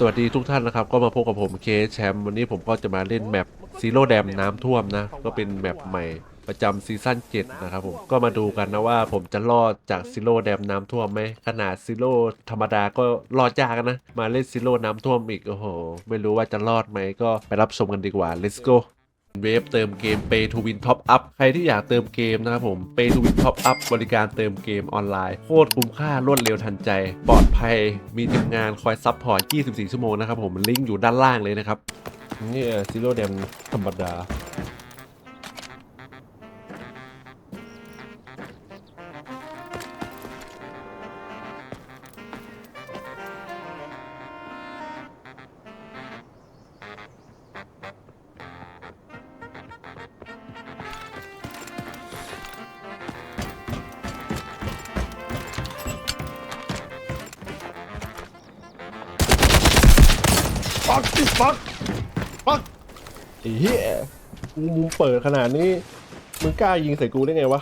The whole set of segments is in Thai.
สวัสดีทุกท่านนะครับ ก็มาพบกับผมเคแชมป์วันนี้ผมก็จะมาเล่นแมปซีโร่แดมน้ำท่วมนะ ก็เป็นแมปใหม่ประจำซีซั่น7นะครับผมก็มาดูกันนะว่าผมจะรอดจากซีโร่แดมน้ำท่วมไหมขนาดซีโร่ธรรมดาก็รอดยากนะ มาเล่นซีโร่น้ำท่วมอีก โอ้โห ไม่รู้ว่าจะรอดไหมก็ไปรับชมกันดีกว่า let's go เวฟเติมเกม Pay to Win Top Up ใครที่อยากเติมเกมนะครับผม Pay to Win Top Up บริการเติมเกมออนไลน์ โคตรคุ้มค่ารวดเร็วทันใจ ปลอดภัยมีทีมงานคอยซัพพอร์ต 24 ชั่วโมงนะครับผมลิงก์อยู่ด้านล่างเลยนะครับ นี่ซีโร่แดมธรรมดา ปักปักปักไอ้เหี้ยกูมุมเปิดขนาดนี้ มึงกล้ายิงใส่กูได้ไงวะ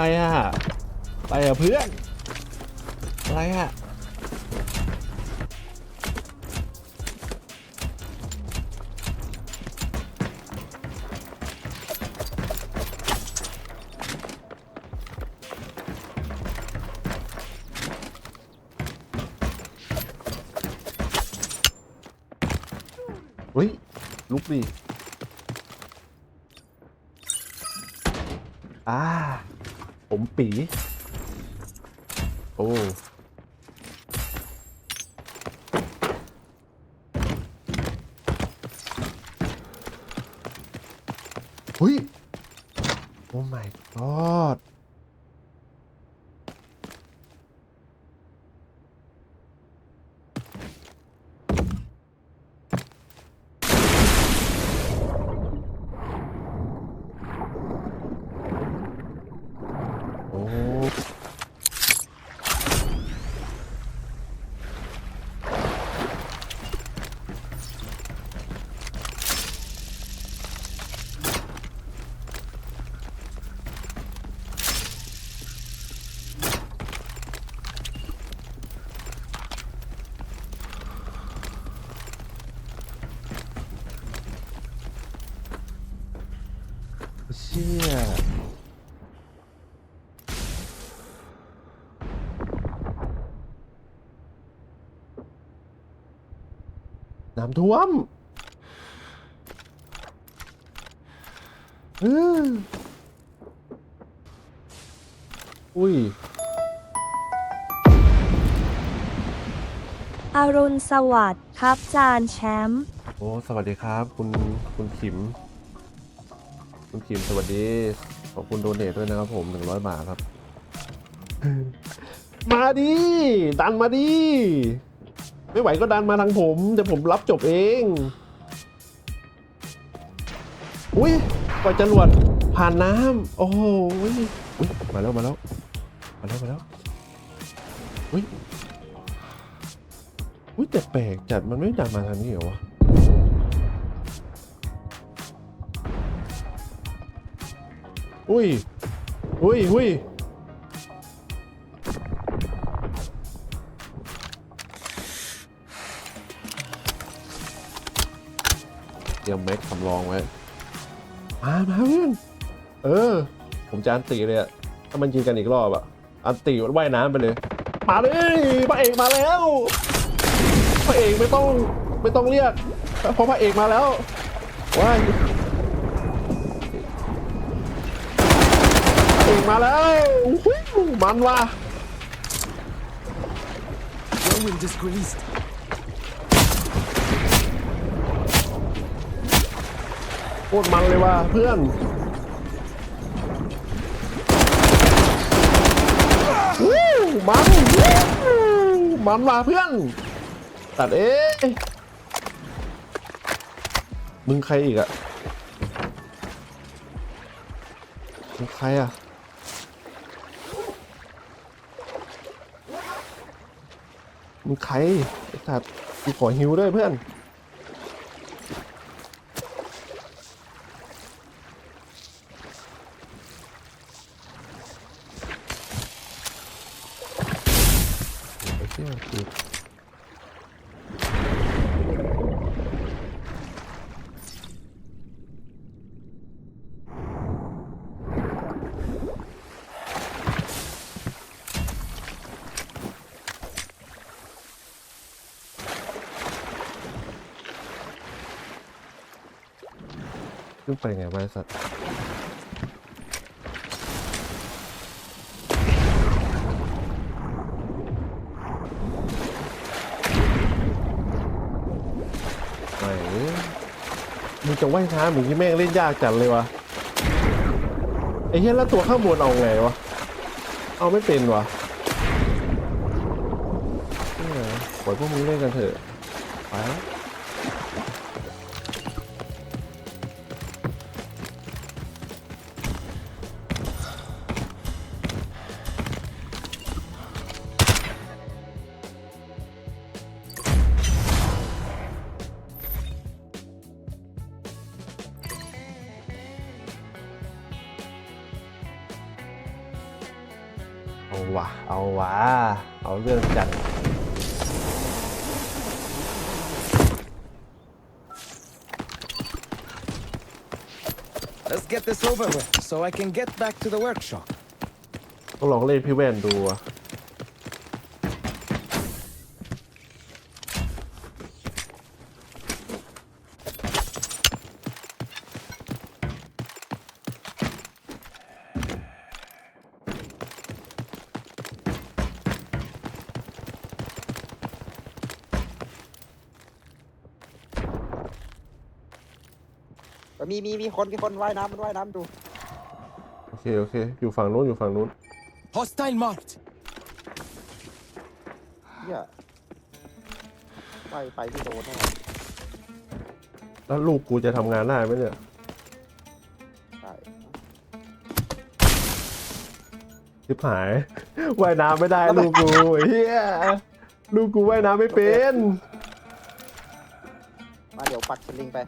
อะไรอะอะไรอะเพื่อน อะไรอะเฮ้ย ลุกดิอ่า มปี โอ้ เฮ้ย โอ้ my god โอ้ เชี่ยน้ำท่วมอืออุ้ย อรุณสวัสดิ์ครับจานแชมป์ โอ้ สวัสดีครับ คุณ คุณขิม คุณขิมสวัสดี ขอบคุณโดเนทด้วยนะครับผมหนึ่งร้อยบาทครับ มาดิ ดันมาดิ ไม่ไหวก็ดันมาทางผมเดี๋ยวผมรับจบเอง อุ้ยปล่อยจรวดผ่านน้ำโอ้โหยอุ้ยมาแล้วมาแล้ว มาแล้วมาแล้วอุ้ยอุ้ยแต่แปลกจัดมันไม่ดันมาทางนี้เหรอวะ อุ้ย อุ้ยอุ้ยเตรียมแม็กสำรองไว้ มามาเพื่อนเออ ผมจะอันตีเลยอะถ้ามันยิงกันอีกรอบอะอันตีมันว่ายน้ำไปเลย มาเลยพระเอกมาแล้วพระเอกไม่ต้องไม่ต้องเรียกเพราะพระเอกมาแล้วว้าย มาแล้วอู้หูมันว่ะ Your wind is greased. โคตรมันเลยว่ะเพื่อน วู้มันวู้มันว่ะเพื่อน ตัดเอ๊ะมึงใครอีกอะมึงใครอะ มึงใครไอ้สัตว์กูขอฮิวด้วยเพื่อน ไอ้เชี่ยคือ ขึ้นไปไงวะไอ้สัตว์ไหนมึงจะว่ายน้ำมึงที่แม่งเล่นยากจัดเลยวะไอ้เหี้ยแล้วตัวข้างบนเอาไงวะ เอาไม่เป็นวะนี่ยปล่อยพวกมึงเล่นกันเถอะไป Let's get this over with so I can get back to the workshop. ต้องลองเล่นพี่แว่นดูอะ มีมีมีคนมีคนว่ายน้ำมันว่ายน้ำดูโอเคโอเค อยู่ฝั่งนู้นอยู่ฝั่งนู้น Hostile marked. เนี่ยไปไปที่โดนแน่แล้วลูกกูจะทำงานได้ไหมเนี่ยใช่ชิบหาย ว่ายน้ำไม่ได้ลูกกูไอ้เฮียลูกกูว่ายน้ำไม่เป็น มาเดี๋ยวปักสลิงไป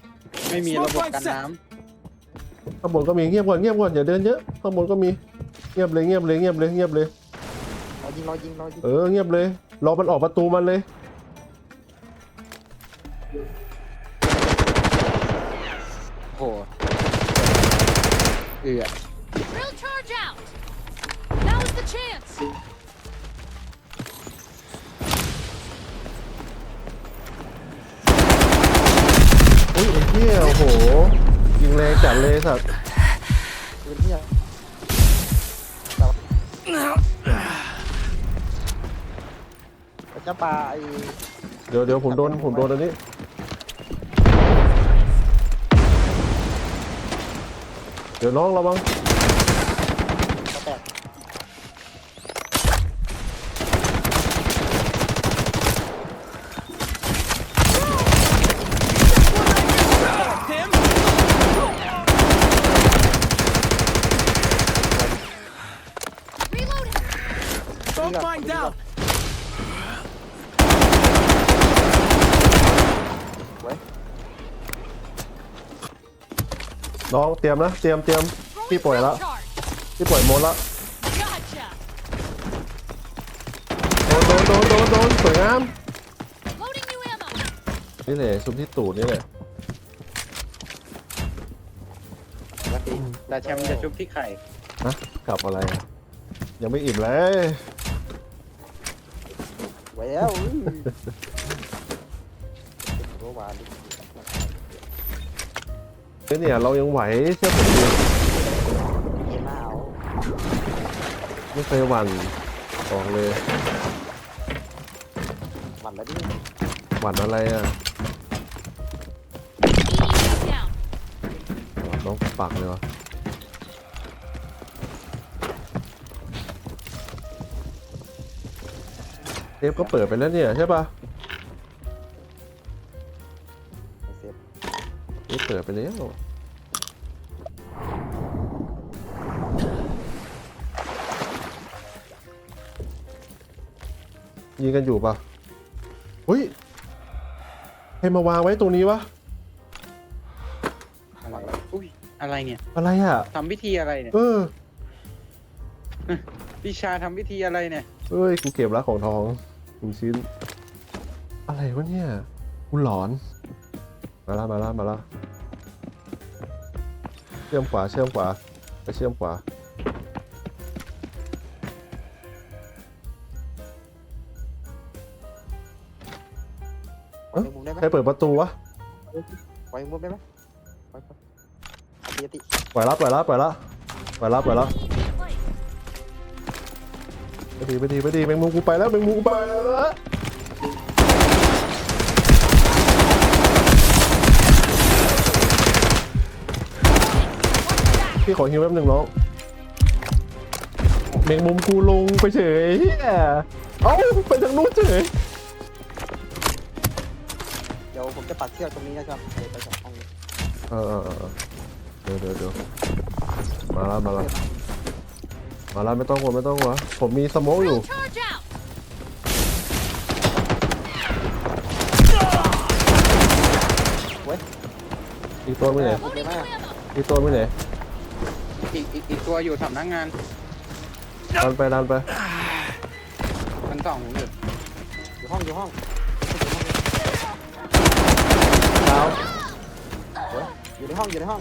ไม่มีระบบกันน้ ข้างบนก็มีเงียบก่อนเงียบก่อนอย่าเดินเยอะข้างบนก็มีเงียบเลยเงียบเลยเงียบเลยเงียบเลยรอยิงรอยิงรอยิงเออเงียบเลยรอมันออกประตูมันเลยำโอ้โหเอือ Real charge out! Now's the chance! อุ้ยไอ้เหี้ยโอ้โห ยิงแรงจัดเลยสัตว์ปืนเนี่ยเราจะปาไอ้เดี๋ยวเดี๋ยวผมโดนผมโดนอันนี้เดี๋ยวน้องระวัง กระแตก Don't find out. ไว้น้องเตรียมนะเตรียมเตรียมพี่ปล่อยแล้ว Charge! พี่ปล่อยโมดแล้ว Gotcha! โดนโดนโดนโดนโดนสวยงาม Loading new ammo! นี่แหละซุมที่ตูดนี่แหละแล้วตีแต่แชมป์จะชุบที่ไข่ฮะกลับอะไรอะยังไม่อิ่มเลย ไว้แล้วอื้อตัวหวานดิเนี่ยเรายังไหวเชื่อผมดิเย็นหน้าเอาไม่เคยหวั่นบอกเลยหมันแล้วดิหวั่นอะไรอะ Enemy down. น้องปักเลยวะ เทปก็เปิดไปแล้วเนี่ยใช่ปะไอเซฟเทปเปิดไปแล้วยิงกันอยู่ปะเฮ้ยใครมาวางไว้ตรงนี้วะ อะไรอุ้ยอะไรเนี่ยอะไรอะทำพิธีอะไรเนี่ยเออวิชาทำพิธีอะไรเนี่ยเอ้ย กูเก็บแล้วของทอง หนึ่งชิ้น อะไรวะเนี่ยกูหลอน มาละมาละมาละเชื่อมขวาเชื่อมขวาไปเชื่อมขวาปล่อยมุมได้ไหมใครเปิดประตูวะปล่อยมุมได้ไหมปล่อยปล่อยอติอติปล่อยละปล่อยละปล่อยละปล่อยละปล่อยละ Enemy in flight. ไปดีไปดีไปดีแมงมุมกูไปแล้วแมงมุมกูไปแล้วพี่ขอฮิวแป๊บหนึ่งน้องแมงมุมกูลงไปเฉยเหี้ยเอ้าไปทางนู้นเฉยเดี๋ยวผมจะปักเชือกตรงนี้นะครับไปไปจากห้องนี้เออเออเออเดี๋ยวเดี๋ยวเดี๋ยวมาแล้วมาแล้ว มาแล้วไม่ต้องกลัวไม่ต้องกลัวผมมีสโมกอยู่ Charge out. อีกตัวไม่ไหน Loading new ammo. อีกตัวไม่ไหนอีกอีกอีกตัวอยู่สำนักงานดันไปดันไปชั้นสองผมอยู่อยู่ห้องอยู่ห้องดาวอยู่ในห้องอยู่ในห้อง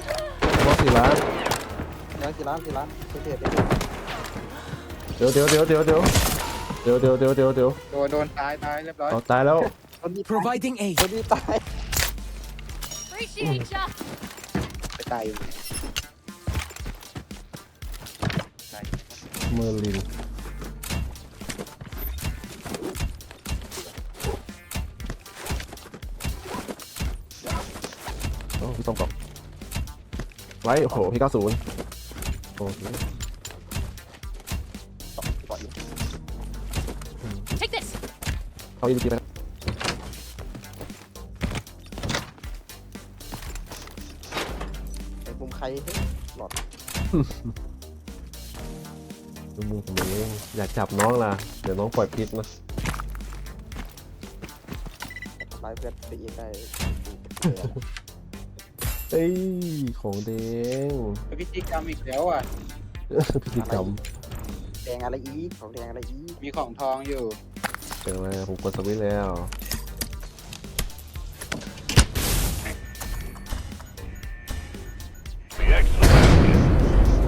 บอสสี่ล้าน เดี๋ยวสี่ล้านสี่ล้านเสียเสียเดี๋ยวเดี๋ยวเดี๋ยวเดี๋ยวเดี๋ยวเดี๋ยวเดี๋ยวเดี๋ยวเดี๋ยวเดี๋ยวโดนโดนตายตายเรียบร้อยเอาตายแล้วคนนี้ Providing aid. คนนี้ตาย Appreciate ya. ไปตายอยู่เมอร์ลินโอ้พี่ต้องตอบไว้โอ้โหพี่เก้าศูนย์โอเค เขาอีกทีไปไอ้มุมใครเฮ้ยหลอดดูมือผมเองอยากจับน้องล่ะ เดี๋ยวน้องปล่อยพิษนะไลฟ์เพื่อนไปอีกได้เอ้ย ของแดงพิธีกรรมอีกแล้วอะ พิธีกรรมแดงอะไรอีกของแดงอะไรอีกมีของทองอยู่ เจอแล้วผมกดสวิตช์แล้ว The excellent.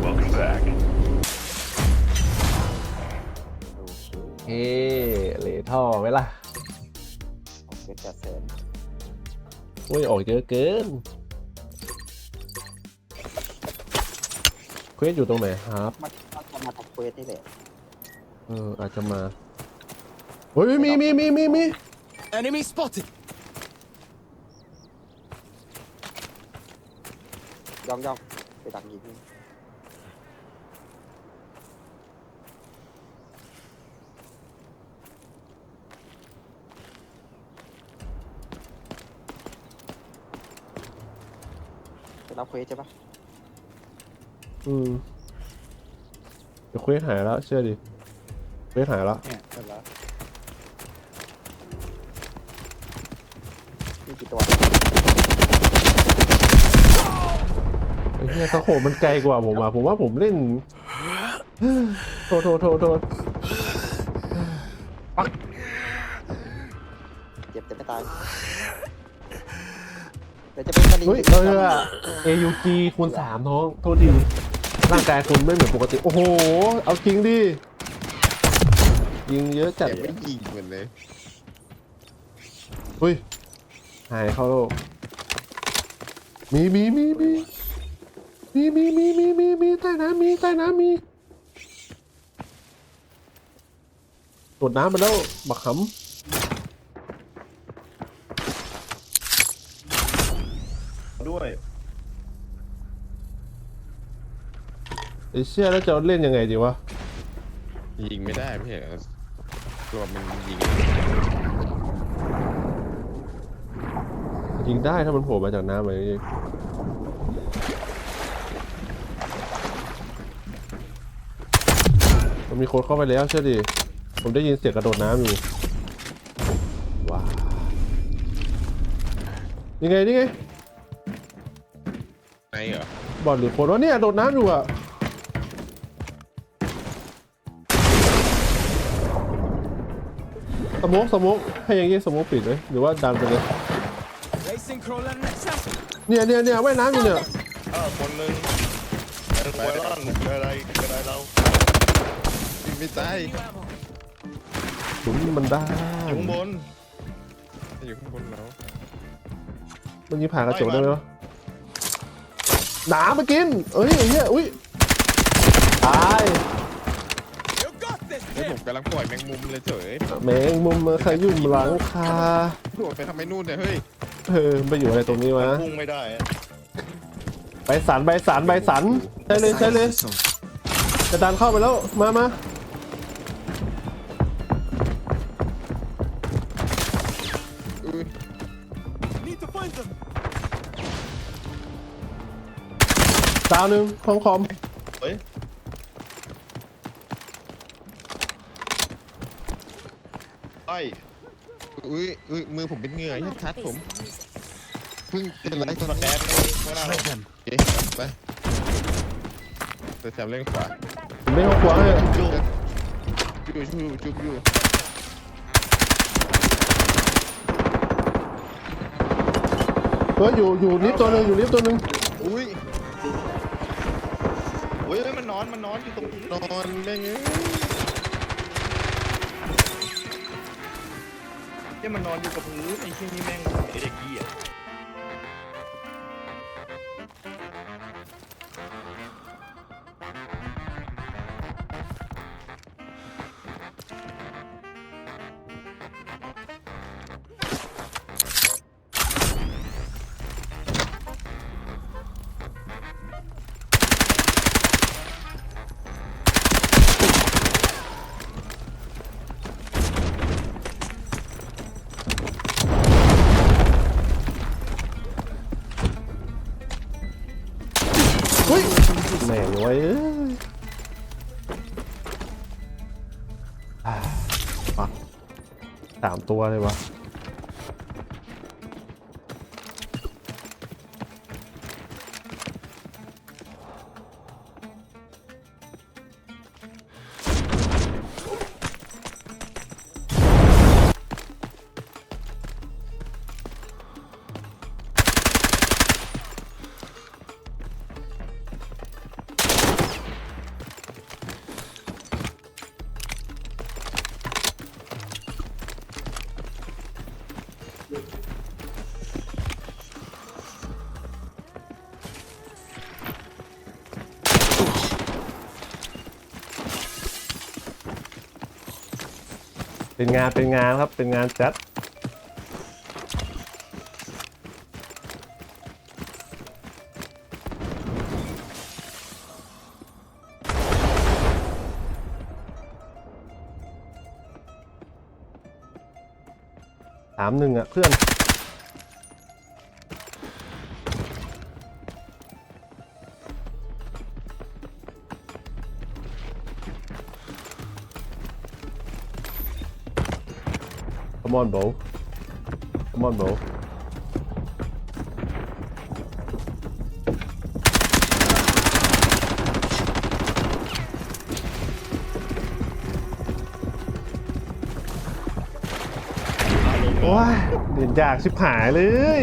Welcome back. โอเคเฮ้เหลท่อไว้ล่ะออกเป็นแปดแสนโอ้ย ออกเยอะเกินเควสอยู่ตรงไหนครับ มันมันจะมาทำเควสนี่แหละ เอออาจจะมา เฮ้ยมีมีมีมีมี Enemy spotted. ย่องย่องไปดักยิงไปรับเควสใช่ปะอืมเดี๋ยวเควสหายแล้วเชื่อดิเควสหายแล้วเนี่ยเสร็จแล้ว ตัวไอ้เหี้ยตะโขบมันไกลกว่าผมอะผมว่าผมเล่น โทษโทษโทษโทษเจ็บแต่ไม่ตายเดี๋ยวจะเป็นคดีเฮ้ยเออเอยูจีคูณสามน้อง โทษทีร่างกายคุณไม่เหมือนปกติ โอ้โห เอาจริงดิ ยิงเยอะจัดไม่ยิงมันเลย เฮ้ย หายเข้าโลก มีมีมีมีมีมีมีมีมีมีใต้น้ำมีใต้น้ำมีดน้ำไปแล้วบักหด้วยำไอ้เชี่ยแล้วจะเล่นยังไงดีวะยิงไม่ได้ไม่ใช่เหรอตัวมันยิง ยิงได้ถ้ามันโผล่มาจากน้ำอะไรอย่างงี้มันมีคนเข้าไปแล้วเชื่อดิ ผมได้ยินเสียงกระโดดน้ำอยู่ ว้าวนี่ไงนี่ไงไหนเหรอบอดหรือคนวะเนี่ยโดดน้ำอยู่อะสโมกสโมกให้อย่างงี้สโมกปิดไหมหรือว่าดันไปเลย เนี่ยเนี่ยเนี่ยว่ายน้ำอยู่เนี่ยอ้าวคนหนึ่งเออไวรอนเกิดอะไรเกิดอะไรเรายิงไม่ตายหลุมมันได้อยู่ข้างบนอยู่ข้างบนเรามันยิงผ่านกระจกได้ไหมวะหนามากินเอ้ยไอ้เหี้ยอุ้ยตาย You got this, เฮ้ย kid. ผมกำลังปล่อยแมงมุมเลยเฉยแมงมุมมาขยุ่มหลังคาโดดไปทำไมนู่นเนี่ยเฮ้ย เออไปอยู่อะไรตรงนี้วะพุ่งไม่ได้อะใบสันใบสันใบสันใช่เลยใช่เลย Silence the soul. จะดันเข้าไปแล้วมามาอุ้ย Need to find them. ดาวหนึ่งห้องคอมเฮ้ยไอ้อุ้ยอุ้ยมือผมเป็นเหงื่ออย่าทัดผมเพิ่งเป็นไรตัวสละแกแกนไม่น่า Shred them. โอเคไปตัวแซมเล่นขวาผมไม่ห้องครัวให้จุบอยู่จุบอยู่จุบอยู่เฮ้ยอยู่อยู่ลิฟต์ตัวหนึ่งอยู่ลิฟต์ตัวหนึ่งอุ้ยเฮ้ยมันนอนมันนอนอยู่ตรงนี้นอนแม่งเอ้ยเนี่ยมันนอนอยู่กับพื้นไอ้ที่นี่แม่งไอ้เด็กเหี้ย ว้เอ้ยอ่าปักสามตัวเลยวะ เป็นงานเป็นงานครับเป็นงานจัดสามหนึ่งอะเพื่อน Come on, bro. Come on, Bow. โอ้ยเด่นยากชิบหายเลย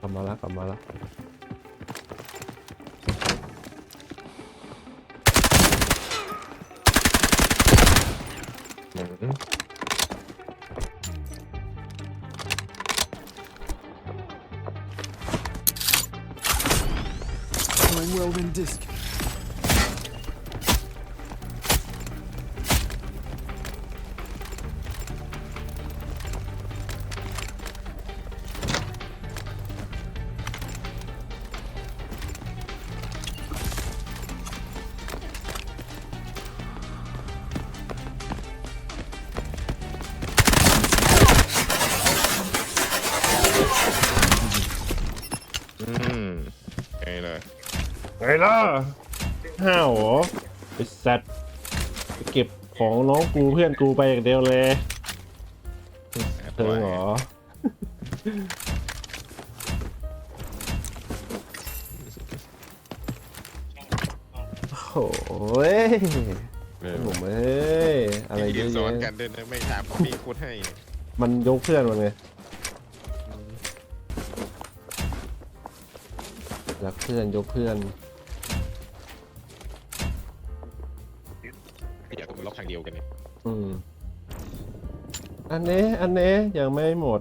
แล้วกลับมาแล้วอืม Throwing welding disc. ไงล่ะห้าวเหรอไอ้สัตว์ไปเก็บของน้องกูเพื่อนกูไปอย่างเดียวเลยเธอเหรอโอ้ยเออผมเอ้ยอะไรมีเยเรียอะนสอนกัแยะนเดินไม่ถามมีโค้ดให้มันยกเพื่อนมันไงรักเพื่อนยกเพื่อน เดียวกันเนี่ยอืมอันนี้ อันนี้ยังไม่หมด